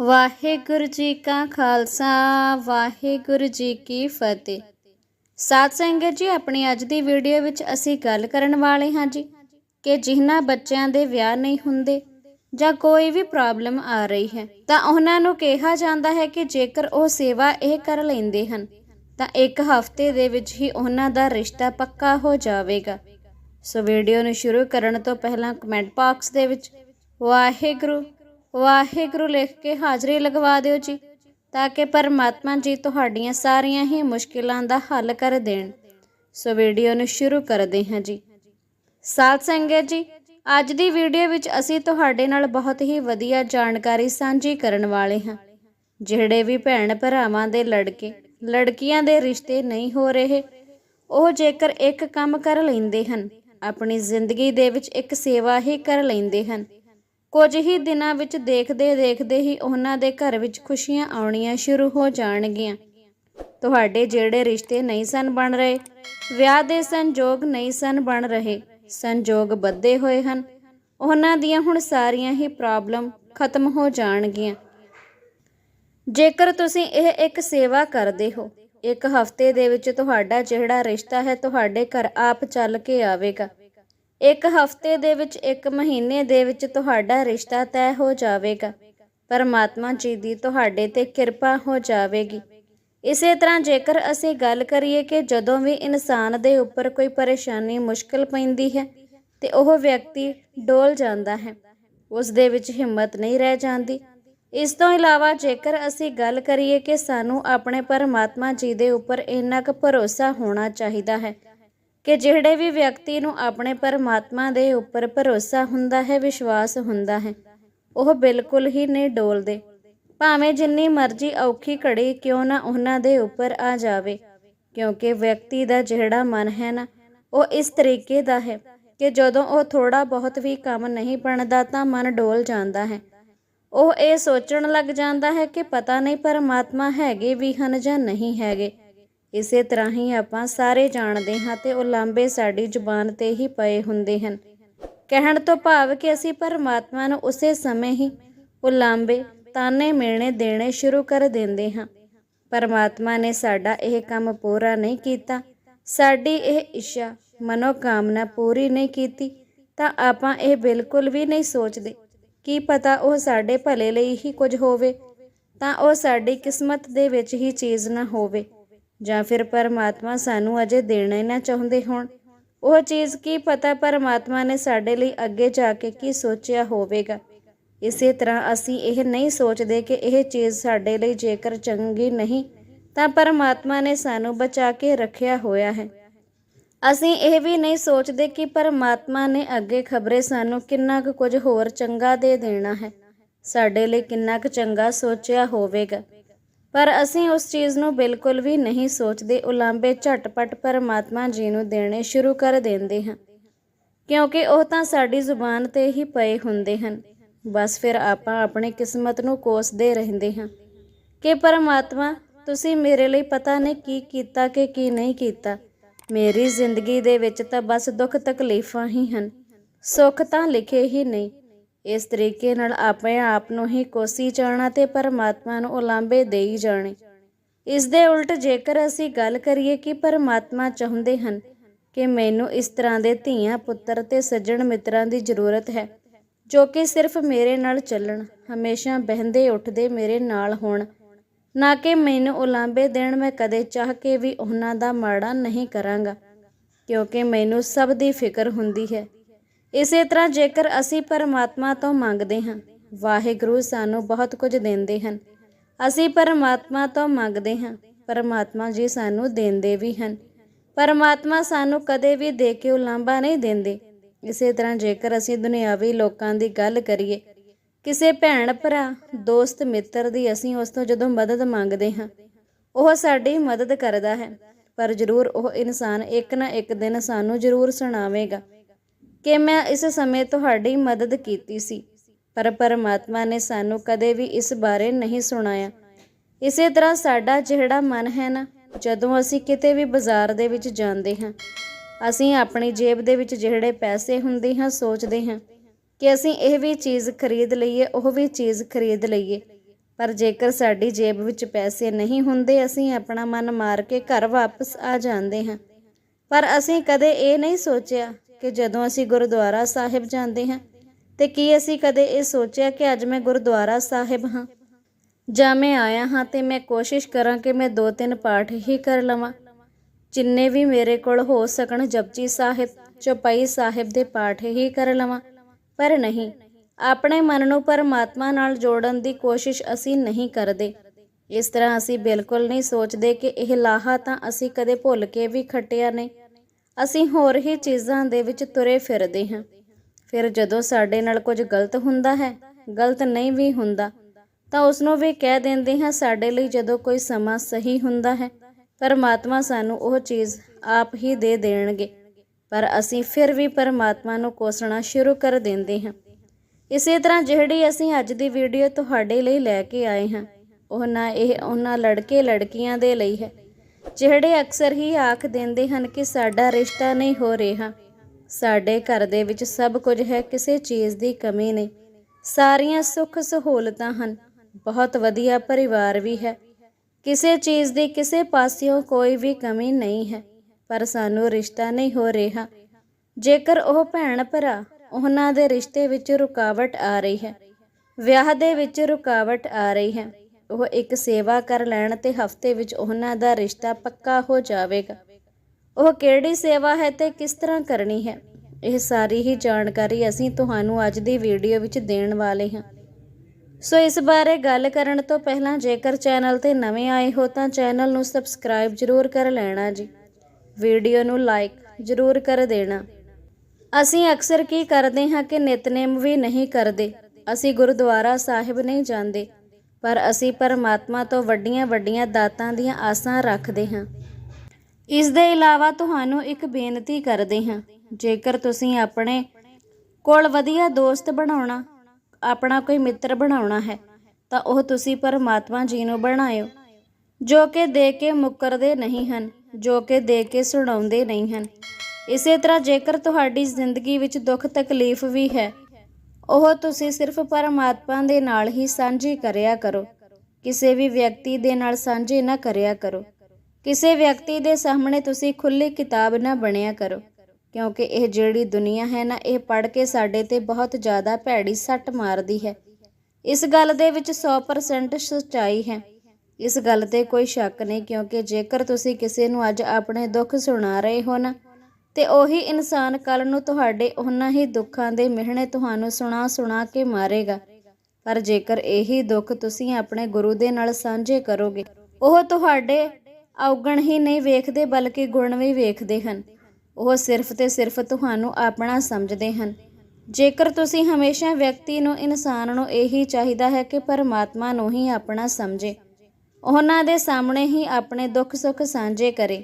ਵਾਹਿਗੁਰੂ ਜੀ ਕਾ ਖਾਲਸਾ, ਵਾਹਿਗੁਰੂ ਜੀ ਕੀ ਫਤਿਹ। ਸਾਧ ਸੰਗਤ ਜੀ, ਆਪਣੀ ਅੱਜ ਦੀ ਵੀਡੀਓ ਵਿੱਚ ਅਸੀਂ ਗੱਲ ਕਰਨ ਵਾਲੇ ਹਾਂ ਜੀ ਕਿ ਜਿਨ੍ਹਾਂ ਬੱਚਿਆਂ ਦੇ ਵਿਆਹ ਨਹੀਂ ਹੁੰਦੇ ਜਾਂ ਕੋਈ ਵੀ ਪ੍ਰੋਬਲਮ ਆ ਰਹੀ ਹੈ, ਤਾਂ ਉਹਨਾਂ ਨੂੰ ਕਿਹਾ ਜਾਂਦਾ ਹੈ ਕਿ ਜੇਕਰ ਉਹ ਸੇਵਾ ਇਹ ਕਰ ਲੈਂਦੇ ਹਨ, ਤਾਂ ਇੱਕ ਹਫ਼ਤੇ ਦੇ ਵਿੱਚ ਹੀ ਉਹਨਾਂ ਦਾ ਰਿਸ਼ਤਾ ਪੱਕਾ ਹੋ ਜਾਵੇਗਾ। ਸੋ ਵੀਡੀਓ ਨੂੰ ਸ਼ੁਰੂ ਕਰਨ ਤੋਂ ਪਹਿਲਾਂ ਕਮੈਂਟ ਬਾਕਸ ਦੇ ਵਿੱਚ, ਵਾਹਿਗੁਰੂ ਵਾਹਿਗੁਰੂ ਲਿਖ ਕੇ ਹਾਜ਼ਰੀ ਲਗਵਾ ਦਿਓ ਜੀ, ਤਾਂ ਕਿ ਪਰਮਾਤਮਾ ਜੀ ਤੁਹਾਡੀਆਂ ਸਾਰੀਆਂ ਹੀ ਮੁਸ਼ਕਿਲਾਂ ਦਾ ਹੱਲ ਕਰ ਦੇਣ। ਸੋ ਵੀਡੀਓ ਨੂੰ ਸ਼ੁਰੂ ਕਰਦੇ ਹਾਂ ਜੀ। ਸਾਧ ਸੰਗਤ ਜੀ, ਅੱਜ ਦੀ ਵੀਡੀਓ ਵਿੱਚ ਅਸੀਂ ਤੁਹਾਡੇ ਨਾਲ ਬਹੁਤ ਹੀ ਵਧੀਆ ਜਾਣਕਾਰੀ ਸਾਂਝੀ ਕਰਨ ਵਾਲੇ ਹਾਂ। ਜਿਹੜੇ ਵੀ ਭੈਣ ਭਰਾਵਾਂ ਦੇ ਲੜਕੇ, ਲੜਕੀਆਂ ਦੇ ਰਿਸ਼ਤੇ ਨਹੀਂ ਹੋ ਰਹੇ, ਉਹ ਜੇਕਰ ਇੱਕ ਕੰਮ ਕਰ ਲੈਂਦੇ ਹਨ, ਆਪਣੀ ਜ਼ਿੰਦਗੀ ਦੇ ਵਿੱਚ ਇੱਕ ਸੇਵਾ ਹੀ ਕਰ ਲੈਂਦੇ ਹਨ ਕੁਝ ਹੀ ਦਿਨਾਂ ਵਿੱਚ ਦੇਖਦੇ ਦੇਖਦੇ ਹੀ ਉਹਨਾਂ ਦੇ ਘਰ ਵਿੱਚ ਖੁਸ਼ੀਆਂ ਆਉਣੀਆਂ ਸ਼ੁਰੂ ਹੋ ਜਾਣਗੀਆਂ। ਤੁਹਾਡੇ ਜਿਹੜੇ ਰਿਸ਼ਤੇ ਨਹੀਂ ਸਨ ਬਣ ਰਹੇ, ਵਿਆਹ ਦੇ ਸੰਜੋਗ ਨਹੀਂ ਸਨ ਬਣ ਰਹੇ, ਸੰਜੋਗ ਬੱਧੇ ਹੋਏ ਹਨ। ਉਹਨਾਂ ਦੀਆਂ ਹੁਣ ਸਾਰੀਆਂ ਹੀ ਪ੍ਰੋਬਲਮ ਖਤਮ ਹੋ ਜਾਣਗੀਆਂ। ਜੇਕਰ ਤੁਸੀਂ ਇਹ ਇੱਕ ਸੇਵਾ ਕਰਦੇ ਹੋ, ਇੱਕ ਹਫ਼ਤੇ ਦੇ ਵਿੱਚ ਤੁਹਾਡਾ ਜਿਹੜਾ ਰਿਸ਼ਤਾ ਹੈ, ਤੁਹਾਡੇ ਘਰ ਆਪ ਚੱਲ ਕੇ ਆਵੇਗਾ। ਇੱਕ ਹਫ਼ਤੇ ਦੇ ਵਿੱਚ, ਇੱਕ ਮਹੀਨੇ ਦੇ ਵਿੱਚ ਤੁਹਾਡਾ ਰਿਸ਼ਤਾ ਤੈਅ ਹੋ ਜਾਵੇਗਾ। ਪਰਮਾਤਮਾ ਜੀ ਦੀ ਤੁਹਾਡੇ ਤੇ ਕਿਰਪਾ ਹੋ ਜਾਵੇਗੀ। ਇਸੇ ਤਰ੍ਹਾਂ ਜੇਕਰ ਅਸੀਂ ਗੱਲ ਕਰੀਏ ਕਿ ਜਦੋਂ ਵੀ ਇਨਸਾਨ ਦੇ ਉੱਪਰ ਕੋਈ ਪਰੇਸ਼ਾਨੀ, ਮੁਸ਼ਕਲ ਪੈਂਦੀ ਹੈ, ਤੇ ਉਹ ਵਿਅਕਤੀ ਡੋਲ ਜਾਂਦਾ ਹੈ। ਉਸ ਦੇ ਵਿੱਚ ਹਿੰਮਤ ਨਹੀਂ ਰਹਿ ਜਾਂਦੀ। ਇਸ ਤੋਂ ਇਲਾਵਾ ਜੇਕਰ ਅਸੀਂ ਗੱਲ ਕਰੀਏ ਕਿ ਸਾਨੂੰ ਆਪਣੇ ਪਰਮਾਤਮਾ ਜੀ ਦੇ ਉੱਪਰ ਇੰਨਾ ਕੁ ਭਰੋਸਾ ਹੋਣਾ ਚਾਹੀਦਾ ਹੈ ਕਿ ਜਿਹੜੇ ਵੀ ਵਿਅਕਤੀ ਨੂੰ ਆਪਣੇ ਪਰਮਾਤਮਾ ਦੇ ਉੱਪਰ ਭਰੋਸਾ ਹੁੰਦਾ ਹੈ, ਵਿਸ਼ਵਾਸ ਹੁੰਦਾ ਹੈ, ਉਹ ਬਿਲਕੁਲ ਹੀ ਨਹੀਂ ਡੋਲਦੇ। ਭਾਵੇਂ ਜਿੰਨੀ ਮਰਜ਼ੀ ਔਖੀ ਘੜੀ ਕਿਉਂ ਨਾ ਉਹਨਾਂ ਦੇ ਉੱਪਰ ਆ ਜਾਵੇ, ਕਿਉਂਕਿ ਵਿਅਕਤੀ ਦਾ ਜਿਹੜਾ ਮਨ ਹੈ ਨਾ, ਉਹ ਇਸ ਤਰੀਕੇ ਦਾ ਹੈ ਕਿ ਜਦੋਂ ਉਹ ਥੋੜਾ ਬਹੁਤ ਵੀ ਕੰਮ ਨਹੀਂ ਬਣਦਾ ਤਾਂ ਮਨ ਡੋਲ ਜਾਂਦਾ ਹੈ। ਉਹ ਇਹ ਸੋਚਣ ਲੱਗ ਜਾਂਦਾ ਹੈ ਕਿ ਪਤਾ ਨਹੀਂ ਪਰਮਾਤਮਾ ਹੈਗੇ ਵੀ ਹਨ ਜਾਂ ਨਹੀਂ ਹੈਗੇ। ਇਸੇ ਤਰ੍ਹਾਂ ਹੀ ਆਪਾਂ ਸਾਰੇ ਜਾਣਦੇ ਹਾਂ ਤੇ ਲਾਂਬੇ ਸਾਡੀ ਜ਼ੁਬਾਨ ਤੇ ਹੀ ਪਏ ਹੁੰਦੇ ਹਨ। ਕਹਿਣ ਤੋਂ ਭਾਵ ਕਿ ਅਸੀਂ ਪਰਮਾਤਮਾ ਨੂੰ ਉਸੇ ਸਮੇਂ ਹੀ ਉਲਾਂਬੇ ਤਾਨੇ ਮੇਣੇ ਦੇਣੇ ਸ਼ੁਰੂ ਕਰ ਦਿੰਦੇ ਹਾਂ। ਪਰਮਾਤਮਾ ਨੇ ਸਾਡਾ ਇਹ ਕੰਮ ਪੂਰਾ ਨਹੀਂ ਕੀਤਾ। ਸਾਡੀ ਇਹ ਇੱਛਾ, ਮਨੋਕਾਮਨਾ ਪੂਰੀ ਨਹੀਂ ਕੀਤੀ ਤਾਂ ਆਪਾਂ ਇਹ ਬਿਲਕੁਲ ਵੀ ਨਹੀਂ ਸੋਚਦੇ ਕੀ ਪਤਾ ਉਹ ਸਾਡੇ ਭਲੇ ਲਈ ਹੀ ਕੁਝ ਹੋਵੇ ਤਾਂ ਉਹ ਸਾਡੀ ਕਿਸਮਤ ਦੇ ਵਿੱਚ ਹੀ ਚੀਜ਼ ਨਾ ਹੋਵੇ। ਜਾਂ ਫਿਰ ਪਰਮਾਤਮਾ ਸਾਨੂੰ ਅਜੇ ਦੇਣਾ ਹੀ ਨਾ ਚਾਹੁੰਦੇ ਹੋਣ। ਉਹ ਚੀਜ਼ ਕੀ ਪਤਾ ਪਰਮਾਤਮਾ ਨੇ ਸਾਡੇ ਲਈ ਅੱਗੇ ਜਾ ਕੇ ਕੀ ਸੋਚਿਆ ਹੋਵੇਗਾ। ਇਸੇ ਤਰ੍ਹਾਂ ਅਸੀਂ ਇਹ ਨਹੀਂ ਸੋਚਦੇ ਕਿ ਇਹ ਚੀਜ਼ ਸਾਡੇ ਲਈ ਜੇਕਰ ਚੰਗੀ ਨਹੀਂ, ਤਾਂ ਪਰਮਾਤਮਾ ਨੇ ਸਾਨੂੰ ਬਚਾ ਕੇ ਰੱਖਿਆ ਹੋਇਆ ਹੈ। ਅਸੀਂ ਇਹ ਵੀ ਨਹੀਂ ਸੋਚਦੇ ਕਿ ਪਰਮਾਤਮਾ ਨੇ ਅੱਗੇ ਖਬਰੇ ਸਾਨੂੰ ਕਿੰਨਾ ਕੁ ਕੁਝ ਹੋਰ ਚੰਗਾ ਦੇ ਦੇਣਾ ਹੈ। ਸਾਡੇ ਲਈ ਕਿੰਨਾ ਕੁ ਚੰਗਾ ਸੋਚਿਆ ਹੋਵੇਗਾ। ਪਰ ਅਸੀਂ ਉਸ ਚੀਜ਼ ਨੂੰ ਬਿਲਕੁਲ ਵੀ ਨਹੀਂ ਸੋਚਦੇ। ਉਲਾਂਬੇ ਝਟਪਟ ਪਰਮਾਤਮਾ ਜੀ ਨੂੰ ਦੇਣੇ ਸ਼ੁਰੂ ਕਰ ਦਿੰਦੇ ਹਾਂ ਕਿਉਂਕਿ ਉਹ ਤਾਂ ਸਾਡੀ ਜ਼ੁਬਾਨ ਤੇ ਹੀ ਪਏ ਹੁੰਦੇ ਹਨ। ਬਸ ਫਿਰ ਆਪਾਂ ਆਪਣੀ ਕਿਸਮਤ ਨੂੰ ਕੋਸਦੇ ਰਹਿੰਦੇ ਹਾਂ ਕਿ ਪਰਮਾਤਮਾ, ਤੁਸੀਂ ਮੇਰੇ ਲਈ ਪਤਾ ਨਹੀਂ ਕੀ ਕੀਤਾ ਕਿ ਕੀ ਨਹੀਂ ਕੀਤਾ। ਮੇਰੀ ਜ਼ਿੰਦਗੀ ਦੇ ਵਿੱਚ ਤਾਂ ਬਸ ਦੁੱਖ ਤਕਲੀਫਾਂ ਹੀ ਹਨ। ਸੁੱਖ ਤਾਂ ਲਿਖੇ ਹੀ ਨਹੀਂ। ਇਸ ਤਰੀਕੇ ਨਾਲ ਆਪਣੇ ਆਪ ਨੂੰ ਹੀ ਕੋਸੀ ਜਾਣਾ ਤੇ ਪਰਮਾਤਮਾ ਨੂੰ ਉਲਾਂਬੇ ਦੇਈ ਜਾਣੇ। ਇਸ ਦੇ ਉਲਟ ਜੇਕਰ ਅਸੀਂ ਗੱਲ ਕਰੀਏ ਕਿ ਪਰਮਾਤਮਾ ਚਾਹੁੰਦੇ ਹਨ ਕਿ ਮੈਨੂੰ ਇਸ ਤਰ੍ਹਾਂ ਦੇ ਧੀਆਂ, ਪੁੱਤਰ ਤੇ ਸੱਜਣ ਮਿੱਤਰਾਂ ਦੀ ਜ਼ਰੂਰਤ ਹੈ, ਜੋ ਕਿ ਸਿਰਫ ਮੇਰੇ ਨਾਲ ਚੱਲਣ, ਹਮੇਸ਼ਾ ਬਹਿੰਦੇ ਉੱਠਦੇ ਮੇਰੇ ਨਾਲ ਹੋਣ, ਨਾ ਕਿ ਮੈਨੂੰ ਉਲਾਂਭੇ ਦੇਣ ਮੈਂ ਕਦੇ ਚਾਹ ਕੇ ਵੀ ਉਹਨਾਂ ਦਾ ਮਾੜਾ ਨਹੀਂ ਕਰਾਂਗਾ, ਕਿਉਂਕਿ ਮੈਨੂੰ ਸਭ ਦੀ ਫਿਕਰ ਹੁੰਦੀ ਹੈ। ਇਸੇ ਤਰ੍ਹਾਂ ਜੇਕਰ ਅਸੀਂ ਪਰਮਾਤਮਾ ਤੋਂ ਮੰਗਦੇ ਹਾਂ, ਵਾਹਿਗੁਰੂ ਸਾਨੂੰ ਬਹੁਤ ਕੁਝ ਦਿੰਦੇ ਹਨ। ਅਸੀਂ ਪਰਮਾਤਮਾ ਤੋਂ ਮੰਗਦੇ ਹਾਂ, ਪਰਮਾਤਮਾ ਜੀ ਸਾਨੂੰ ਦਿੰਦੇ ਵੀ ਹਨ। ਪਰਮਾਤਮਾ ਸਾਨੂੰ ਕਦੇ ਵੀ ਦੇ ਕੇ ਉਲਾਂਭਾ ਨਹੀਂ ਦਿੰਦੇ। ਇਸੇ ਤਰ੍ਹਾਂ ਜੇਕਰ ਅਸੀਂ ਦੁਨਿਆਵੀ ਲੋਕਾਂ ਦੀ ਗੱਲ ਕਰੀਏ, ਕਿਸੇ ਭੈਣ, ਭਰਾ, ਦੋਸਤ, ਮਿੱਤਰ ਦੀ ਅਸੀਂ ਉਸ ਤੋਂ ਜਦੋਂ ਮਦਦ ਮੰਗਦੇ ਹਾਂ, ਉਹ ਸਾਡੀ ਮਦਦ ਕਰਦਾ ਹੈ। ਪਰ ਜ਼ਰੂਰ ਉਹ ਇਨਸਾਨ ਇੱਕ ਨਾ ਇੱਕ ਦਿਨ ਸਾਨੂੰ ਜ਼ਰੂਰ ਸੁਣਾਵੇਗਾ। ਕਿ ਮੈਂ ਇਸ ਸਮੇਂ ਤੁਹਾਡੀ ਮਦਦ ਕੀਤੀ ਸੀ, ਪਰ ਪਰਮਾਤਮਾ ਨੇ ਸਾਨੂੰ ਕਦੇ ਵੀ ਇਸ ਬਾਰੇ ਨਹੀਂ ਸੁਣਾਇਆ। ਇਸੇ ਤਰ੍ਹਾਂ ਸਾਡਾ ਜਿਹੜਾ ਮਨ ਹੈ ਨਾ, ਜਦੋਂ ਅਸੀਂ ਕਿਤੇ ਵੀ ਬਾਜ਼ਾਰ ਦੇ ਵਿੱਚ ਜਾਂਦੇ ਹਾਂ, ਅਸੀਂ ਆਪਣੀ ਜੇਬ ਦੇ ਵਿੱਚ ਜਿਹੜੇ ਪੈਸੇ ਹੁੰਦੇ ਹਾਂ, ਸੋਚਦੇ ਹਾਂ ਕਿ ਅਸੀਂ ਇਹ ਵੀ ਚੀਜ਼ ਖਰੀਦ ਲਈਏ, ਉਹ ਵੀ ਚੀਜ਼ ਖਰੀਦ ਲਈਏ। ਪਰ ਜੇਕਰ ਸਾਡੀ ਜੇਬ ਵਿੱਚ ਪੈਸੇ ਨਹੀਂ ਹੁੰਦੇ, ਅਸੀਂ ਆਪਣਾ ਮਨ ਮਾਰ ਕੇ ਘਰ ਵਾਪਸ ਆ ਜਾਂਦੇ ਹਾਂ। ਪਰ ਅਸੀਂ ਕਦੇ ਇਹ ਨਹੀਂ ਸੋਚਿਆ ਕਿ ਜਦੋਂ ਅਸੀਂ ਗੁਰਦੁਆਰਾ ਸਾਹਿਬ ਜਾਂਦੇ ਹਾਂ, ਤੇ ਕੀ ਅਸੀਂ ਕਦੇ ਇਹ ਸੋਚਿਆ ਕਿ ਅੱਜ ਮੈਂ ਗੁਰਦੁਆਰਾ ਸਾਹਿਬ ਹਾਂ? ਜਾਂ ਮੈਂ ਆਇਆ ਹਾਂ ਤੇ ਮੈਂ ਕੋਸ਼ਿਸ਼ ਕਰਾਂ ਕਿ ਮੈਂ ਦੋ ਤਿੰਨ ਪਾਠ ਹੀ ਕਰ ਲਵਾਂ। ਜਿੰਨੇ ਵੀ ਮੇਰੇ ਕੋਲ ਹੋ ਸਕਣ ਜਪਜੀ ਸਾਹਿਬ, ਚੌਪਈ ਸਾਹਿਬ ਦੇ ਪਾਠ ਹੀ ਕਰ ਲਵਾਂ। ਪਰ ਨਹੀਂ, ਆਪਣੇ ਮਨ ਨੂੰ ਪਰਮਾਤਮਾ ਨਾਲ ਜੋੜਨ ਦੀ ਕੋਸ਼ਿਸ਼ ਅਸੀਂ ਨਹੀਂ ਕਰਦੇ। ਇਸ ਤਰ੍ਹਾਂ ਅਸੀਂ ਬਿਲਕੁਲ ਨਹੀਂ ਸੋਚਦੇ ਕਿ ਇਹ ਲਾਹਾ ਤਾਂ ਅਸੀਂ ਕਦੇ ਭੁੱਲ ਕੇ ਵੀ ਖੱਟਿਆ ਨਹੀਂ। ਅਸੀਂ ਹੋਰ ਹੀ ਚੀਜ਼ਾਂ ਦੇ ਵਿੱਚ ਤੁਰੇ ਫਿਰਦੇ ਹਾਂ। ਫਿਰ ਜਦੋਂ ਸਾਡੇ ਨਾਲ ਕੁਝ ਗਲਤ ਹੁੰਦਾ ਹੈ, ਗਲਤ ਨਹੀਂ ਵੀ ਹੁੰਦਾ, ਤਾਂ ਉਸ ਨੂੰ ਵੀ ਕਹਿ ਦਿੰਦੇ ਹਾਂ, ਸਾਡੇ ਲਈ ਜਦੋਂ ਕੋਈ ਸਮਾਂ ਸਹੀ ਹੁੰਦਾ ਹੈ, ਪਰਮਾਤਮਾ ਸਾਨੂੰ ਉਹ ਚੀਜ਼ ਆਪ ਹੀ ਦੇ ਦੇਣਗੇ। ਪਰ ਅਸੀਂ ਫਿਰ ਵੀ ਪਰਮਾਤਮਾ ਨੂੰ ਕੋਸਣਾ ਸ਼ੁਰੂ ਕਰ ਦਿੰਦੇ ਹਾਂ। ਇਸੇ ਤਰ੍ਹਾਂ ਜਿਹੜੀ ਅਸੀਂ ਅੱਜ ਦੀ ਵੀਡੀਓ ਤੁਹਾਡੇ ਲਈ ਲੈ ਕੇ ਆਏ ਹਾਂ, ਉਹ ਨਾ ਇਹ ਉਹਨਾਂ ਲੜਕੇ ਲੜਕੀਆਂ ਦੇ ਲਈ ਹੈ। ਜਿਹੜੇ ਅਕਸਰ ਹੀ ਆਖ ਦਿੰਦੇ ਹਨ ਕਿ ਸਾਡਾ ਰਿਸ਼ਤਾ ਨਹੀਂ ਹੋ ਰਿਹਾ। ਸਾਡੇ ਘਰ ਦੇ ਵਿੱਚ ਸਭ ਕੁਝ ਹੈ, ਕਿਸੇ ਚੀਜ਼ ਦੀ ਕਮੀ ਨਹੀਂ। ਸਾਰੀਆਂ ਸੁੱਖ ਸਹੂਲਤਾਂ ਹਨ। ਬਹੁਤ ਵਧੀਆ ਪਰਿਵਾਰ ਵੀ ਹੈ। ਕਿਸੇ ਚੀਜ਼ ਦੀ ਕਿਸੇ ਪਾਸਿਓਂ ਕੋਈ ਵੀ ਕਮੀ ਨਹੀਂ ਹੈ, ਪਰ ਸਾਨੂੰ ਰਿਸ਼ਤਾ ਨਹੀਂ ਹੋ ਰਿਹਾ। ਜੇਕਰ ਉਹ ਭੈਣ ਭਰਾ ਉਹਨਾਂ ਦੇ ਰਿਸ਼ਤੇ ਵਿੱਚ ਰੁਕਾਵਟ ਆ ਰਹੀ ਹੈ, ਵਿਆਹ ਦੇ ਵਿੱਚ ਰੁਕਾਵਟ ਆ ਰਹੀ ਹੈ ਉਹ ਇੱਕ ਸੇਵਾ ਕਰ ਲੈਣ ਤੇ ਹਫ਼ਤੇ ਵਿੱਚ ਉਹਨਾਂ ਦਾ ਰਿਸ਼ਤਾ ਪੱਕਾ ਹੋ ਜਾਵੇਗਾ। ਉਹ ਕਿਹੜੀ ਸੇਵਾ ਹੈ ਤੇ ਕਿਸ ਤਰ੍ਹਾਂ ਕਰਨੀ ਹੈ? ਇਹ ਸਾਰੀ ਹੀ ਜਾਣਕਾਰੀ ਅਸੀਂ ਤੁਹਾਨੂੰ ਅੱਜ ਦੀ ਵੀਡੀਓ ਵਿੱਚ ਦੇਣ ਵਾਲੇ ਹਾਂ। ਸੋ ਇਸ ਬਾਰੇ ਗੱਲ ਕਰਨ ਤੋਂ ਪਹਿਲਾਂ ਜੇਕਰ ਚੈਨਲ ਤੇ ਨਵੇਂ ਆਏ ਹੋ ਤਾਂ ਚੈਨਲ ਨੂੰ ਸਬਸਕ੍ਰਾਈਬ ਜ਼ਰੂਰ ਕਰ ਲੈਣਾ ਜੀ। ਵੀਡੀਓ ਨੂੰ ਲਾਈਕ ਜ਼ਰੂਰ ਕਰ ਦੇਣਾ। ਅਸੀਂ ਅਕਸਰ ਕੀ ਕਰਦੇ ਹਾਂ ਕਿ ਨਿਤਨੇਮ ਵੀ ਨਹੀਂ ਕਰਦੇ। ਅਸੀਂ ਗੁਰਦੁਆਰਾ ਸਾਹਿਬ ਨਹੀਂ ਜਾਂਦੇ। ਪਰ ਅਸੀਂ ਪਰਮਾਤਮਾ ਤੋਂ ਵੱਡੀਆਂ ਵੱਡੀਆਂ ਦਾਤਾਂ ਦੀਆਂ ਆਸਾਂ ਰੱਖਦੇ ਹਾਂ। ਇਸ ਦੇ ਇਲਾਵਾ ਤੁਹਾਨੂੰ ਇੱਕ ਬੇਨਤੀ ਕਰਦੇ ਹਾਂ, ਜੇਕਰ ਤੁਸੀਂ ਆਪਣੇ ਕੋਲ ਵਧੀਆ ਦੋਸਤ ਬਣਾਉਣਾ, ਆਪਣਾ ਕੋਈ ਮਿੱਤਰ ਬਣਾਉਣਾ ਹੈ, ਤਾਂ ਉਹ ਤੁਸੀਂ ਪਰਮਾਤਮਾ ਜੀ ਨੂੰ ਬਣਾਇਓ, ਜੋ ਕਿ ਦੇ ਕੇ ਮੁੱਕਰਦੇ ਨਹੀਂ ਹਨ, ਜੋ ਕਿ ਦੇ ਕੇ ਸੁਣਾਉਂਦੇ ਨਹੀਂ ਹਨ। ਇਸੇ ਤਰ੍ਹਾਂ ਜੇਕਰ ਤੁਹਾਡੀ ਜ਼ਿੰਦਗੀ ਵਿੱਚ ਦੁੱਖ ਤਕਲੀਫ ਵੀ ਹੈ ਉਹ ਤੁਸੀਂ ਸਿਰਫ ਪਰਮਾਤਮਾ ਦੇ ਨਾਲ ਹੀ ਸਾਂਝੀ ਕਰਿਆ ਕਰੋ। ਕਿਸੇ ਵੀ ਵਿਅਕਤੀ ਦੇ ਨਾਲ ਸਾਂਝੀ ਨਾ ਕਰਿਆ ਕਰੋ। ਕਿਸੇ ਵਿਅਕਤੀ ਦੇ ਸਾਹਮਣੇ ਤੁਸੀਂ ਖੁੱਲੀ ਕਿਤਾਬ ਨਾ ਬਣਿਆ ਕਰੋ। ਕਿਉਂਕਿ ਇਹ ਜਿਹੜੀ ਦੁਨੀਆ ਹੈ ਨਾ, ਇਹ ਪੜ ਕੇ ਸਾਡੇ ਤੇ ਬਹੁਤ ਜ਼ਿਆਦਾ ਭੈੜੀ ਸੱਟ ਮਾਰਦੀ ਹੈ। ਇਸ ਗੱਲ ਦੇ ਵਿੱਚ 100% ਸੱਚਾਈ ਹੈ। ਇਸ ਗੱਲ ਤੇ ਕੋਈ ਸ਼ੱਕ ਨਹੀਂ, ਕਿਉਂਕਿ ਜੇਕਰ ਤੁਸੀਂ ਕਿਸੇ ਨੂੰ ਅੱਜ ਆਪਣੇ ਦੁੱਖ ਸੁਣਾ ਰਹੇ ਹੋ ਨਾ ਤੇ ਉਹੀ ਇਨਸਾਨ ਕੱਲ ਨੂੰ ਤੁਹਾਡੇ ਉਹਨਾਂ ਹੀ ਦੁੱਖਾਂ ਦੇ ਮਿਹਣੇ ਤੁਹਾਨੂੰ ਸੁਣਾ ਸੁਣਾ ਕੇ ਮਾਰੇਗਾ। ਪਰ ਜੇਕਰ ਇਹੀ ਦੁੱਖ ਤੁਸੀਂ ਆਪਣੇ ਗੁਰੂ ਦੇ ਨਾਲ ਸਾਂਝੇ ਕਰੋਗੇ, ਉਹ ਤੁਹਾਡੇ ਔਗਣ ਹੀ ਨਹੀਂ ਵੇਖਦੇ ਬਲਕਿ ਗੁਣ ਵੀ ਵੇਖਦੇ ਹਨ। ਉਹ ਸਿਰਫ ਤੇ ਸਿਰਫ ਤੁਹਾਨੂੰ ਆਪਣਾ ਸਮਝਦੇ ਹਨ। ਜੇਕਰ ਤੁਸੀਂ ਹਮੇਸ਼ਾ ਵਿਅਕਤੀ ਨੂੰ, ਇਨਸਾਨ ਨੂੰ ਇਹੀ ਚਾਹੀਦਾ ਹੈ ਕਿ ਪਰਮਾਤਮਾ ਨੂੰ ਹੀ ਆਪਣਾ ਸਮਝੇ, ਉਹਨਾਂ ਦੇ ਸਾਹਮਣੇ ਹੀ ਆਪਣੇ ਦੁੱਖ ਸੁੱਖ ਸਾਂਝੇ ਕਰੇ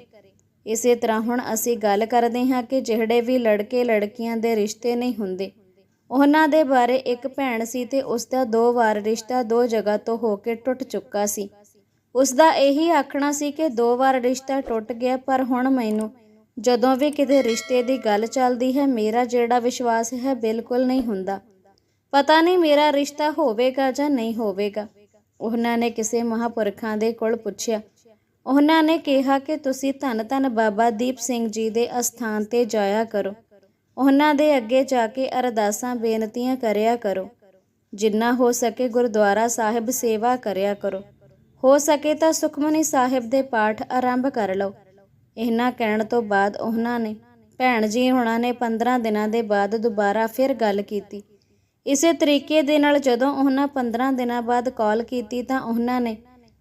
ਇਸੇ ਤਰ੍ਹਾਂ ਹੁਣ ਅਸੀਂ ਗੱਲ ਕਰਦੇ ਹਾਂ ਕਿ ਜਿਹੜੇ ਵੀ ਲੜਕੇ ਲੜਕੀਆਂ ਦੇ ਰਿਸ਼ਤੇ ਨਹੀਂ ਹੁੰਦੇ। ਉਹਨਾਂ ਦੇ ਬਾਰੇ ਇੱਕ ਭੈਣ ਸੀ ਤੇ ਉਸ ਦਾ ਦੋ ਵਾਰ ਰਿਸ਼ਤਾ ਦੋ ਜਗ੍ਹਾ ਤੋਂ ਹੋ ਕੇ ਟੁੱਟ ਚੁੱਕਾ ਸੀ। ਉਸ ਦਾ ਇਹੀ ਆਖਣਾ ਸੀ ਕਿ ਦੋ ਵਾਰ ਰਿਸ਼ਤਾ ਟੁੱਟ ਗਿਆ ਪਰ ਹੁਣ ਮੈਨੂੰ ਜਦੋਂ ਵੀ ਕਿਤੇ ਰਿਸ਼ਤੇ ਦੀ ਗੱਲ ਚੱਲਦੀ ਹੈ, ਮੇਰਾ ਜਿਹੜਾ ਵਿਸ਼ਵਾਸ ਹੈ ਬਿਲਕੁਲ ਨਹੀਂ ਹੁੰਦਾ। ਪਤਾ ਨਹੀਂ ਮੇਰਾ ਰਿਸ਼ਤਾ ਹੋਵੇਗਾ ਜਾਂ ਨਹੀਂ ਹੋਵੇਗਾ। ਉਹਨਾਂ ਨੇ ਕਿਸੇ ਮਹਾਪੁਰਖਾਂ ਦੇ ਕੋਲ ਪੁੱਛਿਆ ਉਹਨਾਂ ਨੇ ਕਿਹਾ ਕਿ ਤੁਸੀਂ ਧੰਨ ਧੰਨ ਬਾਬਾ ਦੀਪ ਸਿੰਘ ਜੀ ਦੇ ਅਸਥਾਨ ਤੇ ਜਾਇਆ ਕਰੋ। ਉਹਨਾਂ ਦੇ ਅੱਗੇ ਜਾ ਕੇ ਅਰਦਾਸਾਂ, ਬੇਨਤੀਆਂ ਕਰਿਆ ਕਰੋ। ਜਿੰਨਾ ਹੋ ਸਕੇ ਗੁਰਦੁਆਰਾ ਸਾਹਿਬ ਸੇਵਾ ਕਰਿਆ ਕਰੋ। ਹੋ ਸਕੇ ਤਾਂ ਸੁਖਮਨੀ ਸਾਹਿਬ ਦੇ ਪਾਠ ਆਰੰਭ ਕਰ ਲਓ। ਇਹਨਾਂ ਕਹਿਣ ਤੋਂ ਬਾਅਦ ਉਹਨਾਂ ਨੇ, ਭੈਣ ਜੀ ਹੁਣਾਂ ਨੇ 15 ਦਿਨਾਂ ਦੇ ਬਾਅਦ ਦੁਬਾਰਾ ਫਿਰ ਗੱਲ ਕੀਤੀ। ਇਸੇ ਤਰੀਕੇ ਦੇ ਨਾਲ ਜਦੋਂ ਉਹਨਾਂ 15 ਦਿਨਾਂ ਬਾਅਦ ਕਾਲ ਕੀਤੀ ਤਾਂ ਉਹਨਾਂ ਨੇ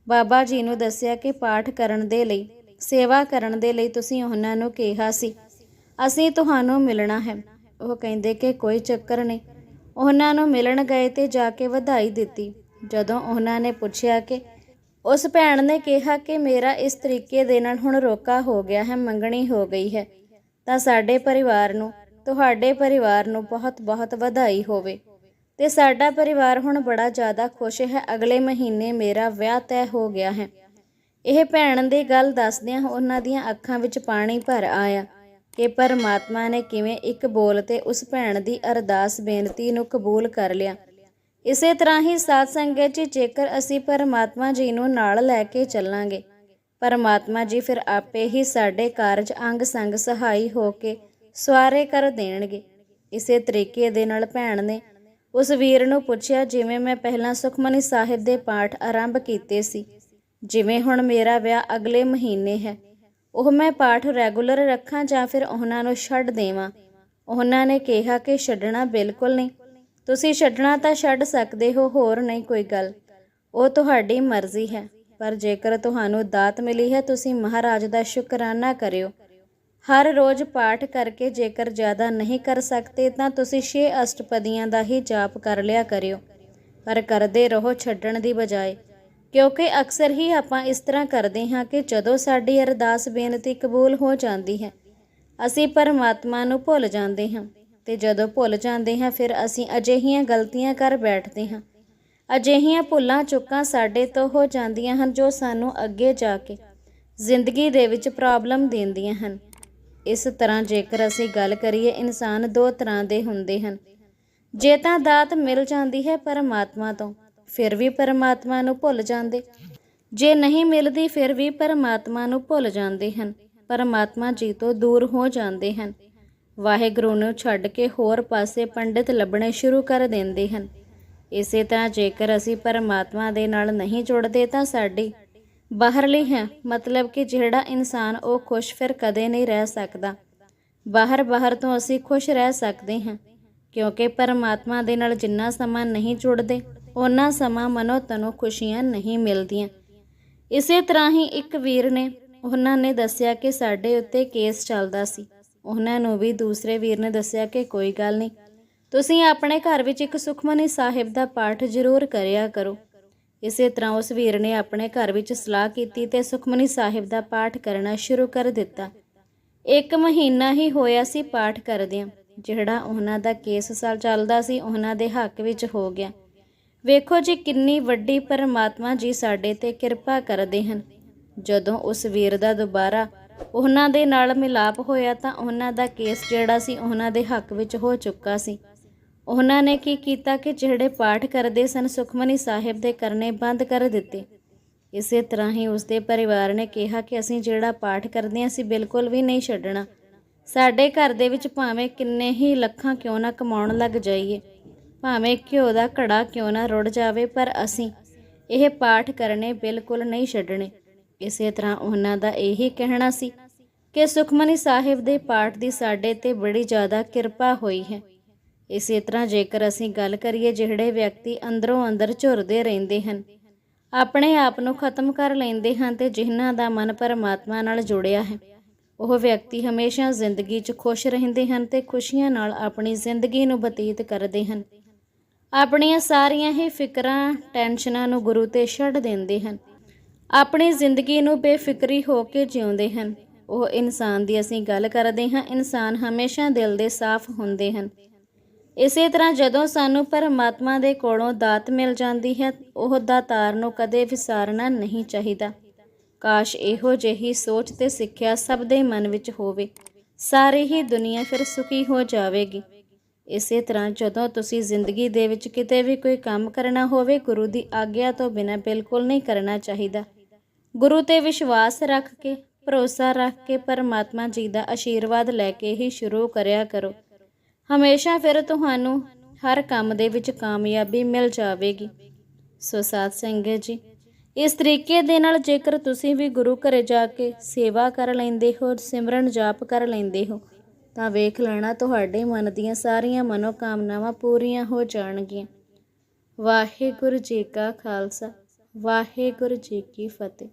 ਬਾਬਾ ਜੀ ਨੂੰ ਦੱਸਿਆ ਕਿ ਪਾਠ ਕਰਨ ਦੇ ਲਈ, ਸੇਵਾ ਕਰਨ ਦੇ ਲਈ ਤੁਸੀਂ ਉਹਨਾਂ ਨੂੰ ਕਿਹਾ ਸੀ। ਅਸੀਂ ਤੁਹਾਨੂੰ ਮਿਲਣਾ ਹੈ। ਉਹ ਕਹਿੰਦੇ ਕਿ ਕੋਈ ਚੱਕਰ ਨਹੀਂ। ਉਹਨਾਂ ਨੂੰ ਮਿਲਣ ਗਏ ਤੇ ਜਾ ਕੇ ਵਧਾਈ ਦਿੱਤੀ। ਜਦੋਂ ਉਹਨਾਂ ਨੇ ਪੁੱਛਿਆ ਕਿ ਉਸ ਭੈਣ ਨੇ ਕਿਹਾ ਕਿ ਮੇਰਾ ਇਸ ਤਰੀਕੇ ਦੇ ਨਾਲ ਹੁਣ ਰੋਕਾ ਹੋ ਗਿਆ ਹੈ, ਮੰਗਣੀ ਹੋ ਗਈ ਹੈ, ਤਾਂ ਸਾਡੇ ਪਰਿਵਾਰ ਨੂੰ, ਤੁਹਾਡੇ ਪਰਿਵਾਰ ਨੂੰ ਬਹੁਤ ਬਹੁਤ ਵਧਾਈ ਹੋਵੇ। ਤੇ ਸਾਡਾ ਪਰਿਵਾਰ ਹੁਣ ਬੜਾ ਜ਼ਿਆਦਾ ਖੁਸ਼ ਹੈ। ਅਗਲੇ ਮਹੀਨੇ ਮੇਰਾ ਵਿਆਹ ਤੈਅ ਹੋ ਗਿਆ ਹੈ। ਇਹ ਭੈਣ ਦੀ ਗੱਲ ਦੱਸਦਿਆਂ ਉਹਨਾਂ ਦੀਆਂ ਅੱਖਾਂ ਵਿੱਚ ਪਾਣੀ ਭਰ ਆਇਆ ਕਿ ਪਰਮਾਤਮਾ ਨੇ ਕਿਵੇਂ ਇੱਕ ਬੋਲ ਤੇ ਉਸ ਭੈਣ ਦੀ ਅਰਦਾਸ ਬੇਨਤੀ ਨੂੰ ਕਬੂਲ ਕਰ ਲਿਆ। ਇਸੇ ਤਰ੍ਹਾਂ ਹੀ ਸਾਧ ਸੰਗਤ ਜੀ, ਜੇਕਰ ਅਸੀਂ ਪਰਮਾਤਮਾ ਜੀ ਨੂੰ ਨਾਲ ਲੈ ਕੇ ਚੱਲਾਂਗੇ, ਪਰਮਾਤਮਾ ਜੀ ਫਿਰ ਆਪੇ ਹੀ ਸਾਡੇ ਕਾਰਜ ਅੰਗ ਸੰਗ ਸਹਾਈ ਹੋ ਕੇ ਸਵਾਰੇ ਕਰ ਦੇਣਗੇ। ਇਸੇ ਤਰੀਕੇ ਦੇ ਨਾਲ ਭੈਣ ਨੇ ਉਸ ਵੀਰ ਨੂੰ ਪੁੱਛਿਆ, ਜਿਵੇਂ ਮੈਂ ਪਹਿਲਾਂ ਸੁਖਮਨੀ ਸਾਹਿਬ ਦੇ ਪਾਠ ਆਰੰਭ ਕੀਤੇ ਸੀ, ਜਿਵੇਂ ਹੁਣ ਮੇਰਾ ਵਿਆਹ ਅਗਲੇ ਮਹੀਨੇ ਹੈ, ਉਹ ਮੈਂ ਪਾਠ ਰੈਗੂਲਰ ਰੱਖਾਂ ਜਾਂ ਫਿਰ ਉਹਨਾਂ ਨੂੰ ਛੱਡ ਦੇਵਾਂ? ਉਹਨਾਂ ਨੇ ਕਿਹਾ ਕਿ ਛੱਡਣਾ ਬਿਲਕੁਲ ਨਹੀਂ। ਤੁਸੀਂ ਛੱਡਣਾ ਤਾਂ ਛੱਡ ਸਕਦੇ ਹੋ, ਹੋਰ ਨਹੀਂ ਕੋਈ ਗੱਲ। ਉਹ ਤੁਹਾਡੀ ਮਰਜ਼ੀ ਹੈ, ਪਰ ਜੇਕਰ ਤੁਹਾਨੂੰ ਦਾਤ ਮਿਲੀ ਹੈ, ਤੁਸੀਂ ਮਹਾਰਾਜ ਦਾ ਸ਼ੁਕਰਾਨਾ ਕਰਿਓ। ਹਰ ਰੋਜ਼ ਪਾਠ ਕਰਕੇ ਜੇਕਰ ਜ਼ਿਆਦਾ ਨਹੀਂ ਕਰ ਸਕਦੇ, ਤਾਂ ਤੁਸੀਂ ਛੇ ਅਸ਼ਟਪਦੀਆਂ ਦਾ ਹੀ ਜਾਪ ਕਰ ਲਿਆ ਕਰਿਓ। ਪਰ ਕਰਦੇ ਰਹੋ ਛੱਡਣ ਦੀ ਬਜਾਏ। ਕਿਉਂਕਿ ਅਕਸਰ ਹੀ ਆਪਾਂ ਇਸ ਤਰ੍ਹਾਂ ਕਰਦੇ ਹਾਂ ਕਿ ਜਦੋਂ ਸਾਡੀ ਅਰਦਾਸ ਬੇਨਤੀ ਕਬੂਲ ਹੋ ਜਾਂਦੀ ਹੈ, ਅਸੀਂ ਪਰਮਾਤਮਾ ਨੂੰ ਭੁੱਲ ਜਾਂਦੇ ਹਾਂ ਤੇ ਜਦੋਂ ਭੁੱਲ ਜਾਂਦੇ ਹਾਂ, ਫਿਰ ਅਸੀਂ ਅਜਿਹੀਆਂ ਗਲਤੀਆਂ ਕਰ ਬੈਠਦੇ ਹਾਂ। ਅਜਿਹੀਆਂ ਭੁੱਲਾਂ ਚੁੱਕਾਂ ਸਾਡੇ ਤੋਂ ਹੋ ਜਾਂਦੀਆਂ ਹਨ ਜੋ ਸਾਨੂੰ ਅੱਗੇ ਜਾ ਕੇ ਜ਼ਿੰਦਗੀ ਦੇ ਵਿੱਚ ਪ੍ਰੋਬਲਮ ਦਿੰਦੀਆਂ ਹਨ। ਇਸ ਤਰ੍ਹਾਂ ਜੇਕਰ ਅਸੀਂ ਗੱਲ ਕਰੀਏ, ਇਨਸਾਨ ਦੋ ਤਰ੍ਹਾਂ ਦੇ ਹੁੰਦੇ ਹਨ। ਜੇ ਤਾਂ ਦਾਤ ਮਿਲ ਜਾਂਦੀ ਹੈ ਪਰਮਾਤਮਾ ਤੋਂ, ਫਿਰ ਵੀ ਪਰਮਾਤਮਾ ਨੂੰ ਭੁੱਲ ਜਾਂਦੇ। ਜੇ ਨਹੀਂ ਮਿਲਦੀ, ਫਿਰ ਵੀ ਪਰਮਾਤਮਾ ਨੂੰ ਭੁੱਲ ਜਾਂਦੇ ਹਨ। ਪਰਮਾਤਮਾ ਜੀ ਤੋਂ ਦੂਰ ਹੋ ਜਾਂਦੇ ਹਨ। ਵਾਹਿਗੁਰੂ ਨੂੰ ਛੱਡ ਕੇ ਹੋਰ ਪਾਸੇ ਪੰਡਿਤ ਲੱਭਣੇ ਸ਼ੁਰੂ ਕਰ ਦਿੰਦੇ ਹਨ। ਇਸੇ ਤਰ੍ਹਾਂ ਜੇਕਰ ਅਸੀਂ ਪਰਮਾਤਮਾ ਦੇ ਨਾਲ ਨਹੀਂ ਜੁੜਦੇ, ਤਾਂ ਸਾਡੀ ਬਾਹਰਲੀ ਹੈ, ਮਤਲਬ ਕਿ ਜਿਹੜਾ ਇਨਸਾਨ ਉਹ ਖੁਸ਼ ਫਿਰ ਕਦੇ ਨਹੀਂ ਰਹਿ ਸਕਦਾ। ਬਾਹਰ ਬਾਹਰ ਤੋਂ ਅਸੀਂ ਖੁਸ਼ ਰਹਿ ਸਕਦੇ ਹਾਂ, ਕਿਉਂਕਿ ਪਰਮਾਤਮਾ ਦੇ ਨਾਲ ਜਿੰਨਾ ਸਮਾਂ ਨਹੀਂ ਜੁੜਦੇ ਉਹਨਾਂ ਸਮਾਂ ਮਨੋ ਤਨੋ ਖੁਸ਼ੀਆਂ ਨਹੀਂ ਮਿਲਦੀਆਂ। ਇਸੇ ਤਰ੍ਹਾਂ ਹੀ ਇੱਕ ਵੀਰ ਨੇ, ਉਹਨਾਂ ਨੇ ਦੱਸਿਆ ਕਿ ਸਾਡੇ ਉੱਤੇ ਕੇਸ ਚੱਲਦਾ ਸੀ। ਉਹਨਾਂ ਨੂੰ ਵੀ ਦੂਸਰੇ ਵੀਰ ਨੇ ਦੱਸਿਆ ਕਿ ਕੋਈ ਗੱਲ ਨਹੀਂ, ਤੁਸੀਂ ਆਪਣੇ ਘਰ ਵਿੱਚ ਇੱਕ ਸੁਖਮਨੀ ਸਾਹਿਬ ਦਾ ਪਾਠ ਜ਼ਰੂਰ ਕਰਿਆ ਕਰੋ। ਇਸੇ ਤਰ੍ਹਾਂ ਉਸ ਵੀਰ ਨੇ ਆਪਣੇ ਘਰ ਵਿੱਚ ਸਲਾਹ ਕੀਤੀ ਤੇ ਸੁਖਮਨੀ ਸਾਹਿਬ ਦਾ ਪਾਠ ਕਰਨਾ ਸ਼ੁਰੂ ਕਰ ਦਿੱਤਾ। ਇੱਕ ਮਹੀਨਾ ਹੀ ਹੋਇਆ ਸੀ ਪਾਠ ਕਰਦਿਆਂ, ਜਿਹੜਾ ਉਹਨਾਂ ਦਾ ਕੇਸ ਸਾਲ ਚੱਲਦਾ ਸੀ, ਉਹਨਾਂ ਦੇ ਹੱਕ ਵਿੱਚ ਹੋ ਗਿਆ। ਵੇਖੋ ਜੀ ਕਿੰਨੀ ਵੱਡੀ ਪਰਮਾਤਮਾ ਜੀ ਸਾਡੇ ਤੇ ਕਿਰਪਾ ਕਰਦੇ ਹਨ। ਜਦੋਂ ਉਸ ਵੀਰ ਦਾ ਦੁਬਾਰਾ ਉਹਨਾਂ ਦੇ ਨਾਲ ਮਿਲਾਪ ਹੋਇਆ ਤਾਂ ਉਹਨਾਂ ਦਾ ਕੇਸ ਜਿਹੜਾ ਸੀ ਉਹਨਾਂ ਦੇ ਹੱਕ ਵਿੱਚ ਹੋ ਚੁੱਕਾ ਸੀ। ਉਹਨਾਂ ਨੇ ਕੀ ਕੀਤਾ ਕਿ ਜਿਹੜੇ ਪਾਠ ਕਰਦੇ ਸਨ, ਸੁਖਮਨੀ ਸਾਹਿਬ ਦੇ ਕਰਨੇ ਬੰਦ ਕਰ ਦਿੱਤੇ। ਇਸੇ ਤਰ੍ਹਾਂ ਹੀ ਉਸਦੇ ਪਰਿਵਾਰ ਨੇ ਕਿਹਾ ਕਿ ਅਸੀਂ ਜਿਹੜਾ ਪਾਠ ਕਰਦੇ ਹਾਂ, ਅਸੀਂ ਬਿਲਕੁਲ ਵੀ ਨਹੀਂ ਛੱਡਣਾ। ਸਾਡੇ ਘਰ ਦੇ ਵਿੱਚ ਭਾਵੇਂ ਕਿੰਨੇ ਹੀ ਲੱਖਾਂ ਕਿਉਂ ਨਾ ਕਮਾਉਣ ਲੱਗ ਜਾਈਏ, ਭਾਵੇਂ ਘਿਓ ਦਾ ਘੜਾ ਕਿਉਂ ਨਾ ਰੁੜ ਜਾਵੇ, ਪਰ ਅਸੀਂ ਇਹ ਪਾਠ ਕਰਨੇ ਬਿਲਕੁਲ ਨਹੀਂ ਛੱਡਣੇ। ਇਸੇ ਤਰ੍ਹਾਂ ਉਹਨਾਂ ਦਾ ਇਹੀ ਕਹਿਣਾ ਸੀ ਕਿ ਸੁਖਮਨੀ ਸਾਹਿਬ ਦੇ ਪਾਠ ਦੀ ਸਾਡੇ ਤੇ ਬੜੀ ਜ਼ਿਆਦਾ ਕਿਰਪਾ ਹੋਈ ਹੈ। ਇਸੇ ਤਰ੍ਹਾਂ ਜੇਕਰ ਅਸੀਂ ਗੱਲ ਕਰੀਏ ਜਿਹੜੇ ਵਿਅਕਤੀ ਅੰਦਰੋਂ ਅੰਦਰ ਝੁਰਦੇ ਰਹਿੰਦੇ ਹਨ, ਆਪਣੇ ਆਪ ਨੂੰ ਖਤਮ ਕਰ ਲੈਂਦੇ ਹਨ ਤੇ ਜਿਨ੍ਹਾਂ ਦਾ ਮਨ ਪਰਮਾਤਮਾ ਨਾਲ ਜੁੜਿਆ ਹੈ, ਉਹ ਵਿਅਕਤੀ ਹਮੇਸ਼ਾ ਜ਼ਿੰਦਗੀ 'ਚ ਖੁਸ਼ ਰਹਿੰਦੇ ਹਨ ਤੇ ਖੁਸ਼ੀਆਂ ਨਾਲ ਆਪਣੀ ਜ਼ਿੰਦਗੀ ਨੂੰ ਬਤੀਤ ਕਰਦੇ ਹਨ। ਆਪਣੀਆਂ ਸਾਰੀਆਂ ਹੀ ਫਿਕਰਾਂ, ਟੈਨਸ਼ਨਾਂ ਨੂੰ ਗੁਰੂ ਤੇ ਛੱਡ ਦਿੰਦੇ ਹਨ। ਆਪਣੀ ਜ਼ਿੰਦਗੀ ਨੂੰ ਬੇਫਿਕਰੀ ਹੋ ਕੇ ਜਿਉਂਦੇ ਹਨ। ਉਹ ਇਨਸਾਨ ਦੀ ਅਸੀਂ ਗੱਲ ਕਰਦੇ ਹਾਂ, ਇਨਸਾਨ ਹਮੇਸ਼ਾ ਦਿਲ ਦੇ ਸਾਫ਼ ਹੁੰਦੇ ਹਨ। ਇਸੇ ਤਰ੍ਹਾਂ ਜਦੋਂ ਸਾਨੂੰ ਪਰਮਾਤਮਾ ਦੇ ਕੋਲੋਂ ਦਾਤ ਮਿਲ ਜਾਂਦੀ ਹੈ, ਉਹ ਦਾਤਾਰ ਨੂੰ ਕਦੇ ਵਿਸਾਰਨਾ ਨਹੀਂ ਚਾਹੀਦਾ। ਕਾਸ਼ ਇਹੋ ਜਿਹੀ ਸੋਚ ਤੇ ਸਿੱਖਿਆ ਸਭ ਦੇ ਮਨ ਵਿੱਚ ਹੋਵੇ। ਸਾਰੀ ਹੀ ਦੁਨੀਆ ਫਿਰ ਸੁਖੀ ਹੋ ਜਾਵੇਗੀ। ਇਸੇ ਤਰ੍ਹਾਂ ਜਦੋਂ ਤੁਸੀਂ ਜ਼ਿੰਦਗੀ ਦੇ ਵਿੱਚ ਕਿਤੇ ਵੀ ਕੋਈ ਕੰਮ ਕਰਨਾ ਹੋਵੇ, ਗੁਰੂ ਦੀ ਆਗਿਆ ਤੋਂ ਬਿਨਾਂ ਬਿਲਕੁਲ ਨਹੀਂ ਕਰਨਾ ਚਾਹੀਦਾ। ਗੁਰੂ ਤੇ ਵਿਸ਼ਵਾਸ ਰੱਖ ਕੇ, ਭਰੋਸਾ ਰੱਖ ਕੇ ਪਰਮਾਤਮਾ ਜੀ ਦਾ ਆਸ਼ੀਰਵਾਦ ਲੈ ਕੇ ਹੀ ਸ਼ੁਰੂ ਕਰਿਆ ਕਰੋ। ਹਮੇਸ਼ਾ ਫਿਰ ਤੁਹਾਨੂੰ ਹਰ ਕੰਮ ਦੇ ਵਿੱਚ ਕਾਮਯਾਬੀ ਮਿਲ ਜਾਵੇਗੀ। ਸੋ ਸਾਧ ਸੰਗਤ ਜੀ, ਇਸ ਤਰੀਕੇ ਦੇ ਨਾਲ ਜੇਕਰ ਤੁਸੀਂ ਵੀ ਗੁਰੂ ਘਰੇ ਜਾ ਕੇ ਸੇਵਾ ਕਰ ਲੈਂਦੇ ਹੋ, ਸਿਮਰਨ ਜਾਪ ਕਰ ਲੈਂਦੇ ਹੋ, ਤਾਂ ਵੇਖ ਲੈਣਾ ਤੁਹਾਡੇ ਮਨ ਦੀਆਂ ਸਾਰੀਆਂ ਮਨੋਕਾਮਨਾਵਾਂ ਪੂਰੀਆਂ ਹੋ ਜਾਣਗੀਆਂ। ਵਾਹਿਗੁਰੂ ਜੀ ਕਾ ਖਾਲਸਾ, ਵਾਹਿਗੁਰੂ ਜੀ ਕੀ ਫਤਿਹ।